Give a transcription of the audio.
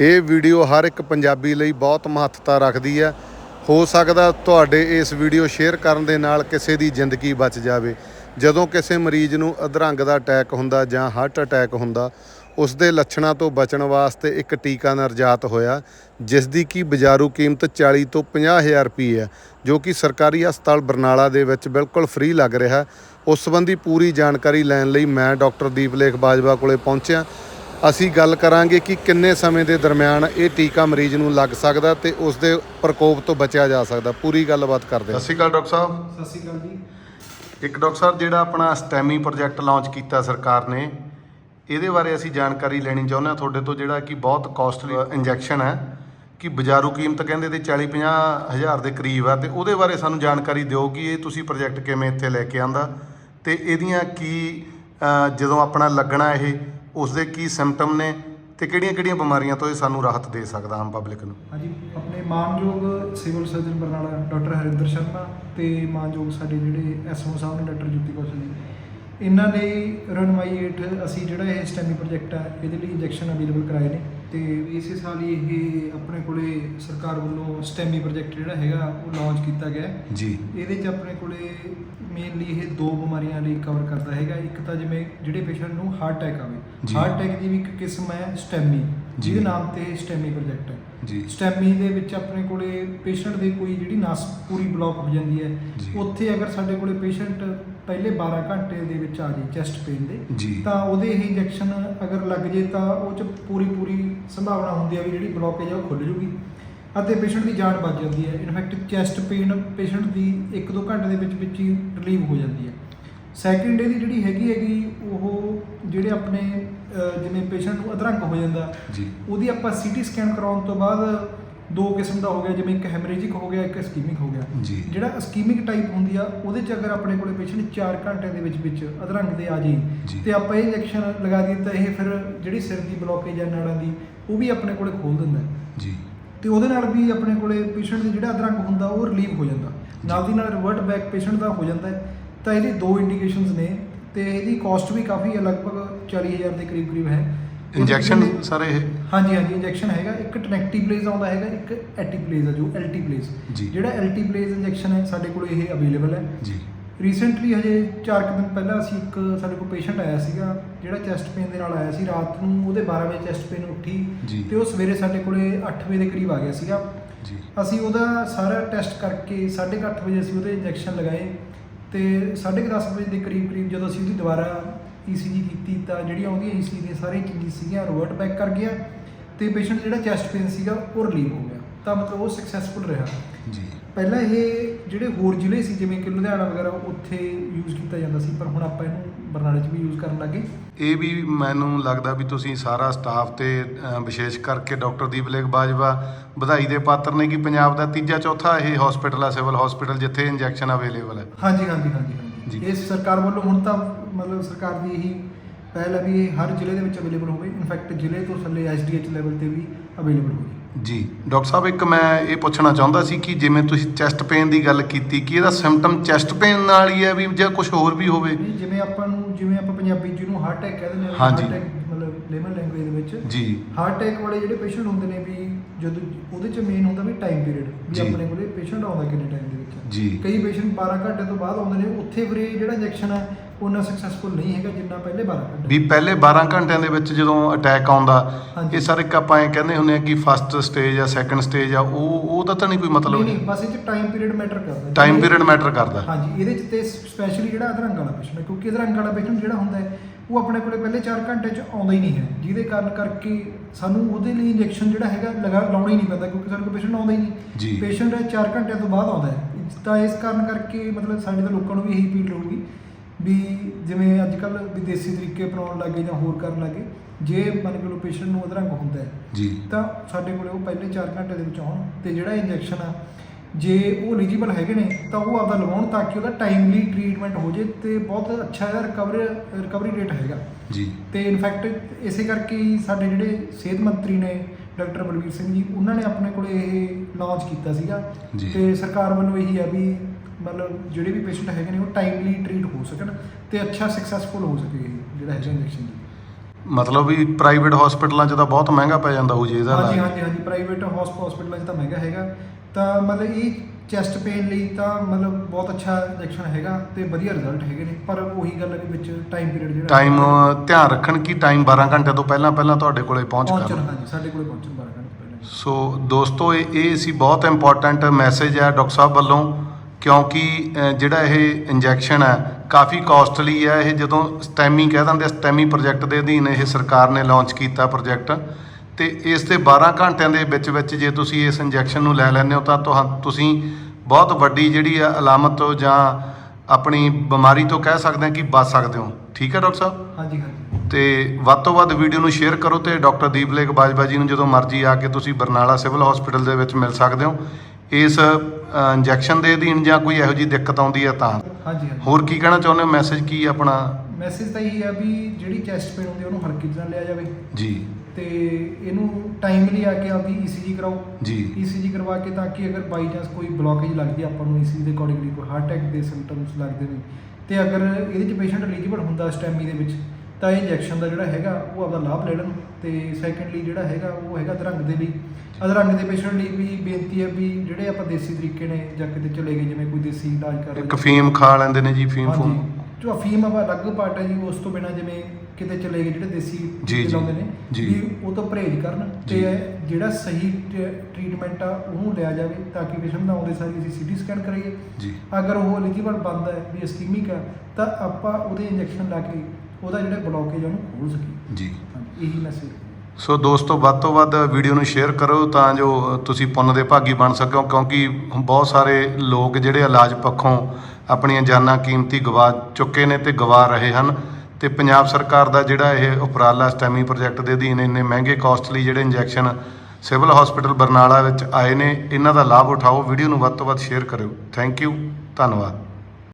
ਇਹ ਵੀਡੀਓ ਹਰ ਇੱਕ ਪੰਜਾਬੀ ਲਈ ਬਹੁਤ ਮਹੱਤਤਾ ਰੱਖਦੀ ਹੈ। ਹੋ ਸਕਦਾ ਤੁਹਾਡੇ ਇਸ ਵੀਡੀਓ ਸ਼ੇਅਰ ਕਰਨ ਦੇ ਨਾਲ ਕਿਸੇ ਦੀ ਜ਼ਿੰਦਗੀ ਬਚ ਜਾਵੇ। ਜਦੋਂ ਕਿਸੇ ਮਰੀਜ਼ ਨੂੰ ਅਧਰੰਗ ਦਾ ਅਟੈਕ ਹੁੰਦਾ ਜਾਂ ਹਾਰਟ ਅਟੈਕ ਹੁੰਦਾ, ਉਸ ਦੇ ਲੱਛਣਾਂ ਤੋਂ ਬਚਣ ਵਾਸਤੇ ਇੱਕ ਟੀਕਾ ਨਿਰਜਾਤ ਹੋਇਆ, ਜਿਸ ਦੀ ਕੀ ਬਾਜ਼ਾਰੂ ਕੀਮਤ 40 ਤੋਂ 50 ਹਜ਼ਾਰ ਰੁਪਏ ਹੈ, ਜੋ ਕਿ ਸਰਕਾਰੀ ਹਸਪਤਾਲ ਬਰਨਾਲਾ ਦੇ ਵਿੱਚ ਬਿਲਕੁਲ ਫ੍ਰੀ ਲੱਗ ਰਿਹਾ। ਉਸ ਸੰਬੰਧੀ ਪੂਰੀ ਜਾਣਕਾਰੀ ਲੈਣ ਲਈ ਮੈਂ ਡਾਕਟਰ ਦੀਪਲੇਖ ਬਾਜਵਾ ਕੋਲੇ ਪਹੁੰਚਿਆ। ਅਸੀਂ ਗੱਲ ਕਰਾਂਗੇ ਕਿ ਕਿੰਨੇ ਸਮੇਂ ਦੇ ਦਰਮਿਆਨ ਇਹ ਟੀਕਾ ਮਰੀਜ਼ ਨੂੰ ਲੱਗ ਸਕਦਾ ਤੇ ਉਸ ਦੇ ਪ੍ਰਕੋਪ ਤੋਂ ਬਚਿਆ ਜਾ ਸਕਦਾ। ਪੂਰੀ ਗੱਲਬਾਤ ਕਰਦੇ ਹਾਂ। ਸਤਿ ਸ਼੍ਰੀ ਅਕਾਲ ਡਾਕਟਰ ਸਾਹਿਬ। ਸਤਿ ਸ਼੍ਰੀ ਅਕਾਲ ਜੀ। ਇੱਕ ਡਾਕਟਰ ਸਾਹਿਬ ਜਿਹੜਾ ਆਪਣਾ ਸਟੈਮੀ ਪ੍ਰੋਜੈਕਟ ਲਾਂਚ ਕੀਤਾ ਸਰਕਾਰ ਨੇ ਇਹਦੇ ਬਾਰੇ ਅਸੀਂ ਜਾਣਕਾਰੀ ਲੈਣੀ ਚਾਹੁੰਦੇ ਹਾਂ ਤੁਹਾਡੇ ਤੋਂ ਜਿਹੜਾ ਕਿ ਬਹੁਤ ਕਾਸਟਲੀ ਇੰਜੈਕਸ਼ਨ ਹੈ ਕਿ ਬਾਜ਼ਾਰੂ ਕੀਮਤ ਕਹਿੰਦੇ ਤੇ 40 50 ਹਜ਼ਾਰ ਦੇ ਕਰੀਬ ਆ ਤੇ ਉਹਦੇ ਬਾਰੇ ਸਾਨੂੰ ਜਾਣਕਾਰੀ ਦਿਓ ਕਿ ਇਹ ਤੁਸੀਂ ਪ੍ਰੋਜੈਕਟ ਕਿਵੇਂ ਇੱਥੇ ਲੈ ਕੇ ਆਂਦਾ ਤੇ ਇਹਦੀਆਂ ਕੀ ਜਦੋਂ ਆਪਣਾ ਲੱਗਣਾ ਇਹ ਉਸ ਦੇ ਕੀ ਸਿੰਪਟਮ ਨੇ ਤੇ ਕਿਹੜੀਆਂ-ਕਿਹੜੀਆਂ ਬਿਮਾਰੀਆਂ ਤੋਂ ਇਹ ਸਾਨੂੰ ਰਾਹਤ ਦੇ ਸਕਦਾ ਆਮ ਪਬਲਿਕ ਨੂੰ? ਹਾਂਜੀ, ਆਪਣੇ ਮਾਨਯੋਗ civil surgeon Barnala doctor Harinder Sharma ਤੇ ਮਾਨਯੋਗ ਸਾਡੇ ਜਿਹੜੇ ਐਸਓ ਸਾਹਿਬ ਨੇ ਡਾਕਟਰ ਜੁੱਤੀ ਕੌਸ਼ਲ ਜੀ ਇਹਨਾਂ ਨੇ ਰਨਵਾਈ 8 ਅਸੀਂ ਜਿਹੜਾ ਇਹ ਸਟੈਮੀ ਪ੍ਰੋਜੈਕਟ ਆ, ਇਹਦੇ ਲਈ ਇੰਜੈਕਸ਼ਨ ਅਵੇਲੇਬਲ ਕਰਾਏ ਨੇ। ਤੇ ਇਸੇ ਸਾਲ ਹੀ ਇਹ ਆਪਣੇ ਕੋਲੇ ਸਰਕਾਰ ਵੱਲੋਂ ਸਟੈਮੀ ਪ੍ਰੋਜੈਕਟ ਜਿਹੜਾ ਹੈਗਾ ਉਹ ਲਾਂਚ ਕੀਤਾ ਗਿਆ ਹੈ। ਜੀ ਇਹਦੇ 'ਚ ਆਪਣੇ ਕੋਲੇ ਮੇਨਲੀ ਇਹ ਦੋ ਬਿਮਾਰੀਆਂ ਲਈ ਕਵਰ ਕਰਦਾ ਹੈਗਾ ਇੱਕ ਤਾਂ ਜਿਵੇਂ ਜਿਹੜੇ ਪੇਸ਼ੈਂਟ ਨੂੰ ਹਾਰਟ ਅਟੈਕ ਆਵੇ ਜੀ। ਹਾਰਟ ਅਟੈਕ ਦੀ ਵੀ ਇੱਕ ਕਿਸਮ ਹੈ ਸਟੈਮੀ ਜੀ। ਜਿਹਦੇ ਨਾਮ ਤੇ ਸਟੈਮੀ ਪ੍ਰੋਜੈਕਟ ਹੈ ਜੀ। ਸਟੈਮੀ ਦੇ ਵਿੱਚ ਆਪਣੇ ਕੋਲੇ ਪੇਸ਼ੈਂਟ ਦੀ ਕੋਈ ਜਿਹੜੀ ਨਸ ਪੂਰੀ ਬਲੌਕ ਹੋ ਜਾਂਦੀ। ਹੈ ਉੱਥੇ ਅਗਰ ਸਾਡੇ ਕੋਲੇ ਪੇਸ਼ੈਂਟ ਪਹਿਲੇ 12 ਘੰਟੇ ਦੇ ਵਿੱਚ ਆ ਜੇ ਚੈਸਟ ਪੇਨ ਦੇ ਤਾਂ ਉਹਦੇ ਇਹ ਇੰਜੈਕਸ਼ਨ ਅਗਰ ਲੱਗ ਜੇ ਤਾਂ ਉਹ ਚ ਪੂਰੀ ਪੂਰੀ ਸੰਭਾਵਨਾ ਹੁੰਦੀ ਹੈ ਵੀ ਜਿਹੜੀ ਬਲੌਕੇਜ ਹੈ ਉਹ ਖੁੱਲ ਜੂਗੀ। ਅਤੇ ਪੇਸ਼ੈਂਟ ਦੀ ਜਾਨ ਬਚ ਜਾਂਦੀ ਹੈ। In fact chest pain patient ਦੀ 1-2 ਘੰਟੇ ਦੇ ਵਿੱਚ ਵਿੱਚ ਹੀ ਰਿਲੀਵ ਹੋ ਜਾਂਦੀ ਹੈ। ਸੈਕਿੰਡ ਇਹਦੀ ਜਿਹੜੀ ਹੈਗੀ ਹੈਗੀ ਉਹ ਜਿਹੜੇ ਆਪਣੇ ਅਹ, ਜਿਵੇਂ ਪੇਸ਼ੈਂਟ ਨੂੰ ਅਧਰੰਗ ਹੋ ਜਾਂਦਾ ਜੀ। ਉਹਦੀ ਆਪਾਂ ਸੀਟੀ ਸਕੈਨ ਕਰਾਉਣ ਤੋਂ ਬਾਅਦ ਦੋ ਕਿਸਮ ਦਾ ਹੋ ਗਿਆ ਜਿਵੇਂ ਇੱਕ ਹੈਮਰੇਜਿਕ ਹੋ ਗਿਆ ਇੱਕ ਇਸਕੀਮਿਕ ਹੋ ਗਿਆ। ਜੀ। ਜਿਹੜਾ ਇਸਕੀਮਿਕ ਟਾਈਪ ਹੁੰਦੀ ਆ ਉਹਦੇ ਚ ਅਗਰ ਆਪਣੇ ਕੋਲੇ ਪੇਸ਼ੈਂਟ 4 ਘੰਟਿਆਂ ਦੇ ਵਿੱਚ ਵਿੱਚ ਅਧਰੰਗ ਦੇ ਆ ਜੀ। ਜੇ। ਤੇ ਆਪਾਂ ਇਹ ਇੰਜੈਕਸ਼ਨ ਲਗਾ ਦਈਏ ਤਾਂ ਇਹ ਫਿਰ ਜਿਹੜੀ ਸਿਰ ਦੀ ਬਲੌਕੇਜ ਆ ਨਾੜਾਂ ਦੀ ਉਹ ਵੀ ਆਪਣੇ ਕੋਲੇ ਖੋਲ ਦਿੰਦਾ ਹੈ। ਜੀ। ਤੇ ਉਹਦੇ ਨਾਲ ਵੀ ਆਪਣੇ ਕੋਲੇ ਪੇਸ਼ੈਂਟ ਦੀ ਜਿਹੜਾ ਅਧਰੰਗ ਹੁੰਦਾ ਉਹ ਰਿਲੀਵ ਹੋ ਜਾਂਦਾ। ਨਾਲ ਦੀ ਨਾਲ ਰਿਵਰਟ ਬੈਕ ਪੇਸ਼ੈਂਟ ਦਾ ਹੋ ਜਾਂਦਾ ਹੈ। ਤਾਂ ਇਹਦੀ ਦੋ ਇੰਡੀਕੇਸ਼ਨਸ ਨੇ। ਤੇ ਇਹਦੀ ਕਾਸਟ ਵੀ ਕਾਫੀ ਹੈ ਲਗਭਗ 40000 ਦੇ ਕਰੀਬ ਕਰੀਬ ਹੈ। ਇੰਜੈਕਸ਼ਨ ਸਰ ਇਹ? ਹਾਂਜੀ ਹਾਂਜੀ ਇੰਜੈਕਸ਼ਨ ਹੈਗਾ। ਇੱਕ ਟਨੈਕਟੀਪਲੇਜ਼ ਆਉਂਦਾ ਹੈਗਾ ਇੱਕ ਐਟੀਪਲੇਜ਼ ਆ ਜੋ ਐਲਟੀਪਲੇਜ਼ ਜੀ। ਜਿਹੜਾ ਐਲਟੀਪਲੇਜ਼ ਇੰਜੈਕਸ਼ਨ ਹੈ ਸਾਡੇ ਕੋਲ ਇਹ ਅਵੇਲੇਬਲ ਹੈ। ਜੀ। ਰੀਸੈਂਟਲੀ ਹਜੇ 4 ਕੁ ਦਿਨ ਪਹਿਲਾਂ ਅਸੀਂ ਇੱਕ ਸਾਡੇ ਕੋਲ ਪੇਸ਼ੈਂਟ ਆਇਆ ਸੀਗਾ ਜਿਹੜਾ ਚੈਸਟ ਪੇਨ ਦੇ ਨਾਲ ਆਇਆ ਸੀ ਰਾਤ ਨੂੰ ਉਹਦੇ 12 ਵਜੇ ਚੈਸਟ ਪੇਨ ਉੱਠੀ। ਤੇ ਉਹ ਸਵੇਰੇ ਸਾਡੇ ਕੋਲੇ 8 ਵਜੇ ਦੇ ਕਰੀਬ ਆ ਗਿਆ ਸੀਗਾ। ਜੀ। ਅਸੀਂ ਉਹਦਾ ਸਾਰਾ ਟੈਸਟ ਕਰਕੇ 8:30 ਵਜੇ ਅਸੀਂ ਉਹਦੇ ਇੰਜੈਕਸ਼ਨ ਲਗਾਏ। ਤੇ 10:30 ਵਜੇ ਦੇ ਕਰੀਬ ਕਰੀਬ ਜਦੋਂ ਅਸੀਂ ਉਹਦੀ ਦੁਬਾਰਾ ECG ਕੀਤੀ ਤਾਂ ਜਿਹੜੀਆਂ ਉਹਦੀਆਂ ECG ਦੀਆਂ ਸਾਰੀਆਂ ਚੇਂਜਸ ਸੀਗੀਆਂ ਰਿਵਰਟ ਬੈਕ ਕਰ ਗਿਆ ਤੇ ਪੇਸ਼ੈਂਟ ਜਿਹੜਾ ਚੈਸਟ ਪੇਨ ਸੀਗਾ ਉਹ ਰਿਲੀਵ ਹੋ ਗਿਆ। ਤਾਂ ਮਤਲਬ ਉਹ ਸਕਸੈਸਫੁਲ ਰਿਹਾ। ਜੀ। ਪਹਿਲਾਂ ਇਹ ਜਿਹੜੇ ਹੋਰ ਜ਼ਿਲ੍ਹੇ ਸੀ ਜਿਵੇਂ ਕਿ ਲੁਧਿਆਣਾ ਵਗੈਰਾ ਉੱਥੇ ਯੂਜ਼ ਕੀਤਾ ਜਾਂਦਾ ਸੀ ਪਰ ਹੁਣ ਆਪਾਂ ਇਹਨੂੰ ਬਰਨਾਲੇ 'ਚ ਵੀ ਯੂਜ਼ ਕਰਨ ਲੱਗੇ। ਇਹ ਵੀ ਮੈਨੂੰ ਲੱਗਦਾ ਵੀ ਤੁਸੀਂ ਸਾਰਾ ਸਟਾਫ ਤੇ ਅ, ਵਿਸ਼ੇਸ਼ ਕਰਕੇ ਡਾਕਟਰ ਦੀਪਲੇਖ ਬਾਜਵਾ ਵਧਾਈ ਦੇ ਪਾਤਰ ਨੇ ਕਿ ਪੰਜਾਬ ਦਾ ਤੀਜਾ ਚੌਥਾ ਇਹ ਹਸਪੀਟਲ ਆ ਸਿਵਲ ਹਸਪੀਟਲ ਜਿੱਥੇ ਇੰਜੈਕਸ਼ਨ ਅਵੇਲੇਬਲ ਹੈ ਹਾਂਜੀ ਹਾਂਜੀ ਹਾਂਜੀ ਜੀ। ਹਾਂਜੀ ਇਸ ਸਰਕਾਰ ਵੱਲੋਂ ਹੁਣ ਤਾਂ ਮਤਲਬ ਸਰਕਾਰ ਦੀ ਇਹੀ ਪਹਿਲ ਹੈ ਵੀ ਇਹ ਹਰ ਜ਼ਿਲ੍ਹੇ ਦੇ ਵਿੱਚ ਅਵੇਲੇਬਲ ਹੋਵੇ। ਇਨਫੈਕਟ ਜ਼ਿਲ੍ਹੇ ਤੋਂ ਥੱਲੇ ਐਸਡੀਐਚ ਲੈਵਲ ਤੇ ਵੀ ਅਵੇਲੇਬਲ ਹੋਵੇ। ਜੀ ਡਾਕਟਰ ਸਾਹਿਬ ਇੱਕ ਮੈਂ ਇਹ ਪੁੱਛਣਾ ਚਾਹੁੰਦਾ ਸੀ ਕਿ ਜਿਵੇਂ ਤੁਸੀਂ ਚੈਸਟ ਪੇਨ ਦੀ ਗੱਲ ਕੀਤੀ ਕਿ ਇਹਦਾ ਸਿੰਪਟਮ ਚੈਸਟ ਪੇਨ ਨਾਲ ਹੀ ਹੈ ਵੀ ਜਾਂ ਕੁਝ ਹੋਰ ਵੀ ਹੋਵੇ? ਨਹੀਂ, ਜਿਵੇਂ ਆਪਾਂ ਨੂੰ ਜਿਵੇਂ ਆਪਾਂ ਪੰਜਾਬੀ ਜਿਹਨੂੰ ਹਾਰਟ ਅਟੈਕ ਕਹਿੰਦੇ ਨੇ ਹਾਂਜੀ। heart attack ਮਤਲਬ ਲੇਮਨ ਲੈਂਗੁਏਜ ਦੇ ਵਿੱਚ। ਜੀ। ਹਾਰਟ ਅਟੈਕ ਵਾਲੇ ਜਿਹੜੇ ਪੇਸ਼ੈਂਟ ਹੁੰਦੇ ਨੇ ਵੀ ਜਦੋਂ ਉਹਦੇ ਚ ਮੇਨ ਹੁੰਦਾ ਵੀ ਟਾਈਮ ਪੀਰੀਅਡ ਵੀ ਜੀ। ਆਪਣੇ ਕੋਲੇ ਪੇਸ਼ੈਂਟ ਆਉਂਦਾ ਕਿੰਨੇ ਟਾਈਮ ਦੇ ਵਿੱਚ। ਜੀ। ਕਈ ਪੇਸ਼ੈਂਟ 12 ਘੰਟੇ ਤੋਂ ਬਾਅਦ ਆਉਂਦੇ ਨੇ ਉੱਥੇ ਫਿਰ ਇਹ ਜਿਹੜਾ ਇੰਜੈਕਸ਼ਨ ਹੈ ਉਹਨਾਂ ਸਕਸੈਸਫੁਲ ਨਹੀਂ ਹੈਗਾ ਜਿੰਨਾ ਪਹਿਲੇ 12 ਘੰਟੇ ਵੀ ਪਹਿਲੇ 12 ਘੰਟਿਆਂ ਦੇ ਵਿੱਚ ਜਦੋਂ ਅਟੈਕ ਆਉਂਦਾ ਹਾਂਜੀ। ਇਹ ਸਰ ਇੱਕ ਆਪਾਂ ਇਹ ਕਹਿੰਦੇ ਹੁੰਦੇ ਆ ਕਿ ਫਸਟ ਸਟੇਜ ਆ ਸੈਕੰਡ ਸਟੇਜ ਆ ਉਹ ਉਹਦਾ ਤਾਂ ਨਹੀਂ ਕੋਈ ਮਤਲਬ ਨਹੀਂ ਨਹੀਂ ਬਸ ਇਹ ਚ ਟਾਈਮ ਪੀਰੀਅਡ ਮੈਟਰ ਕਰਦਾ ਟਾਈਮ ਪੀਰੀਅਡ ਮੈਟਰ ਕਰਦਾ ਹਾਂਜੀ ਇਹਦੇ ਚ ਤੇ ਸਪੈਸ਼ਲੀ ਜਿਹੜਾ ਅਧਰੰਗ ਵਾਲਾ ਪੇਸ਼ੈਂਟ ਹੈ ਕਿਉਂਕਿ ਅਧਰੰਗ ਵਾਲਾ ਪੇਸ਼ੈਂਟ ਜਿਹੜਾ ਹੁੰਦਾ ਹੈ ਉਹ ਆਪਣੇ ਕੋਲੇ ਪਹਿਲੇ 4 ਘੰਟੇ ਚ ਆਉਂਦਾ ਹੀ ਨਹੀਂ ਹੈ ਜਿਹਦੇ ਕਾਰਨ ਕਰਕੇ ਸਾਨੂੰ ਉਹਦੇ ਲਈ ਇੰਜੈਕਸ਼ਨ ਜਿਹੜਾ ਹੈਗਾ ਲਗਾ ਲਾਉਣਾ ਹੀ ਨਹੀਂ ਪੈਂਦਾ ਕਿਉਂਕਿ ਸਾਡੇ ਕੋਲ ਪੇਸ਼ੈਂਟ ਆਉਂਦਾ ਹੀ ਜੀ। ਨਹੀਂ ਪੇਸ਼ੈਂਟ 4 ਘੰਟੇ ਤੋਂ ਬਾਅਦ ਆਉਂਦਾ ਹੈ ਤਾਂ ਇਸ ਕਾਰਨ ਕਰਕੇ ਮਤਲਬ ਸਾਡੇ ਤਾਂ ਲੋਕਾਂ ਨੂੰ ਵੀ ਇਹੀ ਅਪੀਲ ਰਹੂਗੀ ਵੀ ਜਿਵੇਂ ਅੱਜ ਕੱਲ ਵਿਦੇਸੀ ਤਰੀਕੇ ਅਪਣਾਉਣ ਲੱਗੇ ਜਾਂ ਹੋਰ ਕਰਨ ਲੱਗੇ ਜੇ ਮੰਨ ਕੇ ਲੋ ਪੇਸ਼ੈਂਟ ਨੂੰ ਅਧਰੰਗ ਹੁੰਦਾ ਹੈ ਜੀ। ਤਾਂ ਸਾਡੇ ਕੋਲੇ ਉਹ ਪਹਿਲੇ 4 ਘੰਟੇ ਦੇ ਵਿੱਚ ਆਉਣ ਤੇ ਜਿਹੜਾ ਇੰਜੈਕਸ਼ਨ ਆ ਜੇ ਉਹ ਐਲੀਜੀਬਲ ਹੈਗੇ ਨੇ ਤਾਂ ਉਹ ਆਪਦਾ ਲਵਾਉਣ ਤਾਂ ਕਿ ਉਹਦਾ ਟਾਈਮਲੀ ਟ੍ਰੀਟਮੈਂਟ ਹੋ ਜੇ ਤੇ ਬਹੁਤ ਅੱਛਾ ਇਹਦਾ ਰਿਕਵਰੀ ਰਿਕਵਰੀ ਰੇਟ ਹੈਗਾ। ਜੀ। ਤੇ ਇਨਫੈਕਟ ਇਸੇ ਕਰਕੇ ਹੀ ਸਾਡੇ ਜਿਹੜੇ ਸਿਹਤ ਮੰਤਰੀ ਨੇ ਡਾਕਟਰ ਬਲਵੀਰ ਸਿੰਘ ਜੀ ਉਹਨਾਂ ਨੇ ਆਪਣੇ ਕੋਲੇ ਇਹ ਲਾਂਚ ਕੀਤਾ ਸੀਗਾ। ਤੇ ਸਰਕਾਰ ਵੱਲੋਂ ਇਹੀ ਆ ਵੀ ਮਤਲਬ ਜਿਹੜੇ ਵੀ ਪੇਸ਼ੈਂਟ ਹੈਗੇ ਨੇ ਉਹ ਟਾਈਮਲੀ ਟ੍ਰੀਟ ਹੋ ਸਕਣ ਤੇ ਅੱਛਾ ਸਕਸੈਸਫੁਲ ਹੋ ਸਕੇ ਜਿਹੜਾ ਹੈਗਾ ਇੰਜੈਕਸ਼ਨ ਜੀ। ਮਤਲਬ ਵੀ ਪ੍ਰਾਈਵੇਟ ਹਸਪੀਟਲਾਂ 'ਚ ਤਾਂ ਬਹੁਤ ਮਹਿੰਗਾ ਪੈ ਜਾਂਦਾ ਉਹ ਜੇ ਇਹਦਾ ਹਾਂਜੀ ਹਾਂਜੀ ਹਾਂਜੀ ਪ੍ਰਾਈਵੇਟ ਹਸਪੀਟਲਾਂ 'ਚ ਤਾਂ ਮਹਿੰਗਾ ਹੈਗਾ। ਤਾਂ ਮਤਲਬ ਇਹ ਚੈਸਟ ਪੇਨ ਲਈ ਤਾਂ ਮਤਲਬ ਬਹੁਤ ਅੱਛਾ ਇੰਜੈਕਸ਼ਨ ਹੈਗਾ ਤੇ ਵਧੀਆ ਰਿਜ਼ਲਟ ਹੈਗੇ ਨੇ ਪਰ ਉਹੀ ਗੱਲ ਹੈ ਕਿ ਵਿੱਚ ਟਾਈਮ ਪੀਰੀਅਡ ਜਿਹੜਾ ਟਾਈਮ ਧਿਆਨ ਰੱਖਣ ਕਿ ਟਾਈਮ 12 ਘੰਟੇ ਤੋਂ ਪਹਿਲਾਂ ਪਹਿਲਾਂ ਤੁਹਾਡੇ ਕੋਲੇ ਪਹੁੰਚ ਪਹੁੰਚਣ ਕਰਨ ਹਾਂਜੀ ਸਾਡੇ ਕੋਲੇ ਪਹੁੰਚਣ 12 ਘੰਟੇ ਪਹਿਲਾਂ ਸੋ ਦੋਸਤੋ ਇਹ ਇਹ ਸੀ ਬਹੁਤ ਇੰਪੋਰਟੈਂਟ ਮੈਸੇਜ ਹੈ ਡਾਕਟਰ ਸਾਹਿਬ ਵੱਲੋਂ। ਕਿਉਂਕਿ ਜਿਹੜਾ ਇਹ ਇੰਜੈਕਸ਼ਨ ਹੈ ਕਾਫੀ ਕਾਸਟਲੀ ਹੈ। ਇਹ ਜਦੋਂ ਸਟੈਮੀ ਕਹਿ ਦਿੰਦੇ ਸਟੈਮੀ ਪ੍ਰੋਜੈਕਟ ਦੇ ਅਧੀਨ ਇਹ ਸਰਕਾਰ ਨੇ ਲਾਂਚ ਕੀਤਾ ਪ੍ਰੋਜੈਕਟ ਤੇ ਇਸ ਤੇ 12 ਘੰਟਿਆਂ ਦੇ ਵਿੱਚ ਵਿੱਚ ਜੇ ਤੁਸੀਂ ਇਸ ਇੰਜੈਕਸ਼ਨ ਨੂੰ ਲੈ ਲੈਂਦੇ ਹੋ ਤਾਂ ਤੁਸੀਂ ਬਹੁਤ ਵੱਡੀ ਜਿਹੜੀ ਆ ਅਲਾਮਤ ਤੋਂ ਜਾਂ ਆਪਣੀ ਬਿਮਾਰੀ ਤੋਂ ਕਹਿ ਸਕਦੇ ਹਾਂ ਕਿ ਬਚ ਸਕਦੇ ਹੋ। ਠੀਕ ਹੈ ਡਾਕਟਰ ਸਾਹਿਬ? ਹਾਂਜੀ ਹਾਂਜੀ। ਤੇ ਵੱਧ ਤੋਂ ਵੱਧ ਵੀਡੀਓ ਨੂੰ ਸ਼ੇਅਰ ਕਰੋ ਤੇ ਡਾਕਟਰ ਦੀਪਲੇਖ ਬਾਜਵਾ ਜੀ ਨੂੰ ਜਦੋਂ ਮਰਜ਼ੀ ਆ ਕੇ ਤੁਸੀਂ ਬਰਨਾਲਾ ਸਿਵਲ ਹਸਪੀਟਲ ਦੇ ਵਿੱਚ ਮਿਲ ਸਕਦੇ ਹੋ। ਇਸ ਇੰਜੈਕਸ਼ਨ ਦੇ ਅਧੀਨ ਜਾਂ ਕੋਈ ਇਹੋ ਜਿਹੀ ਦਿੱਕਤ ਆਉਂਦੀ ਹੈ ਤਾਂ? ਹਾਂਜੀ ਹਾਂਜੀ। ਹੋਰ ਕੀ ਕਹਿਣਾ ਚਾਹੁੰਦੇ ਹੋ? ਮੈਸੇਜ ਕੀ ਆਪਣਾ? ਮੈਸੇਜ ਤਾਂ ਇਹ ਆ ਵੀ ਜਿਹੜੀ ਚੈਸਟ ਪੇਨ ਹੁੰਦੀ ਆ, ਉਹਨੂੰ ਹਲਕੀ ਤਰ੍ਹਾਂ ਲਿਆ ਜਾਵੇ। ਜੀ। ਤੇ ਇਹਨੂੰ ਟਾਈਮਲੀ ਆ ਕੇ ਆਪਦੀ ECG ਕਰਾਓ। ਜੀ। ECG ਕਰਵਾ ਕੇ ਤਾਂ ਕਿ ਅਗਰ ਬਾਈ ਚਾਂਸ ਕੋਈ ਬਲੋਕੇਜ ਲੱਗਦੀ ਆ, ਆਪਾਂ ਨੂੰ ECG ਦੇ ਅਕੋਰਡਿੰਗਲੀ ਕੋਈ ਹਾਰਟ ਅਟੈਕ ਦੇ ਸਿੰਪਟਮਸ ਲੱਗਦੇ ਨੇ। ਤੇ ਅਗਰ ਇਹਦੇ ਚ ਪੇਸ਼ੈਂਟ ਐਲੀਜੀਬਲ ਹੁੰਦਾ ਸਟੈਮੀ ਦੇ ਵਿੱਚ ਤਾਂ ਇਹ ਇੰਜੈਕਸ਼ਨ ਦਾ ਜਿਹੜਾ ਹੈਗਾ ਉਹ ਆਪਦਾ ਲਾਭ ਲੈ ਲੈਣ ਤੇ ਸੈਕੰਡਲੀ ਜਿਹੜਾ ਹੈਗਾ ਉਹ ਹੈਗਾ ਅਧਰੰਗ ਦੇ ਲਈ ਅਧਰੰਗ ਦੇ ਪੇਸ਼ੈਂਟ ਲਈ ਵੀ ਬੇਨਤੀ ਹੈ ਵੀ ਜਿਹੜੇ ਆਪਾਂ ਦੇਸੀ ਤਰੀਕੇ ਨੇ ਜਾਂ ਕਿਤੇ ਚਲੇ ਗਏ ਜਿਵੇਂ ਕੋਈ ਦੇਸੀ ਇਲਾਜ ਕਰ ਇੱਕ ਫੀਮ ਖਾ ਲੈਂਦੇ ਨੇ ਜੀ ਫੀਮ ਫੂਮ। ਜੋ ਅਫੀਮ ਆ ਅਲੱਗ ਪਾਰਟ ਹੈ ਜੀ ਉਸ ਤੋਂ ਬਿਨਾ ਜਿਵੇਂ ਕਿਤੇ ਚਲੇ ਗਏ ਜਿਹੜੇ ਦੇਸੀ ਜੀ, ਟੀਕੇ ਜੀ, ਲਾਉਂਦੇ ਨੇ। ਵੀ ਉਹ ਤੋਂ ਪਰਹੇਜ਼ ਕਰਨ। ਤੇ ਜਿਹੜਾ ਸਹੀ ਟ੍ਰੀਟਮੈਂਟ ਆ ਉਹਨੂੰ ਲਿਆ ਜਾਵੇ ਤਾਂ ਕਿ ਪੇਸ਼ੈਂਟ ਦਾ ਆਉਂਦੇ ਸਾਰੀ ਅਸੀਂ ਸੀਟੀ ਸਕੈਨ ਕਰਾਈਏ। ਜੀ। ਅਗਰ ਉਹ ਐਲੀਜੀਬਲ ਬਣਦਾ ਹੈ ਵੀ ਇਸਕੀਮਿਕ ਆ ਤਾਂ ਆਪਾਂ ਉਹਦੇ ਇੰਜੈਕਸ਼ਨ ਲਾ ਕੇ ਉਹਦਾ ਜਿਹੜਾ ਬਲੌਕੇਜ ਉਹਨੂੰ ਖੋਲ ਸਕੀਏ ਜੀ। ਹਾਂਜੀ ਇਹੀ ਮੈਸੇਜ ਸੋ ਦੋਸਤੋ ਵੱਧ ਤੋਂ ਵੱਧ ਵੀਡੀਓ ਨੂੰ ਸ਼ੇਅਰ ਕਰੋ ਤਾਂ ਜੋ ਤੁਸੀਂ ਪੁੰਨ ਦੇ ਭਾਗੀ ਬਣ ਸਕੋ ਕਿਉਂਕਿ ਬਹੁਤ ਸਾਰੇ ਲੋਕ ਜਿਹੜੇ ਇਲਾਜ ਪੱਖੋਂ ਆਪਣੀਆਂ ਜਾਨਾਂ ਕੀਮਤੀ ਗਵਾ ਚੁੱਕੇ ਨੇ ਤੇ ਗਵਾ ਰਹੇ ਹਨ ਤੇ ਪੰਜਾਬ ਸਰਕਾਰ ਦਾ ਜਿਹੜਾ ਇਹ ਉਪਰਾਲਾ ਸਟੈਮੀ ਪ੍ਰੋਜੈਕਟ ਦੇ ਅਧੀਨ ਇੰਨੇ ਮਹਿੰਗੇ ਕਾਸਟਲੀ ਜਿਹੜੇ ਇੰਜੈਕਸ਼ਨ ਸਿਵਲ ਹਸਪੀਟਲ ਬਰਨਾਲਾ ਵਿੱਚ ਆਏ ਨੇ ਇਹਨਾਂ ਦਾ ਲਾਭ ਉਠਾਓ ਵੀਡੀਓ ਨੂੰ ਵੱਧ ਤੋਂ ਵੱਧ ਸ਼ੇਅਰ ਕਰਿਓ। ਥੈਂਕ ਯੂ ਧੰਨਵਾਦ।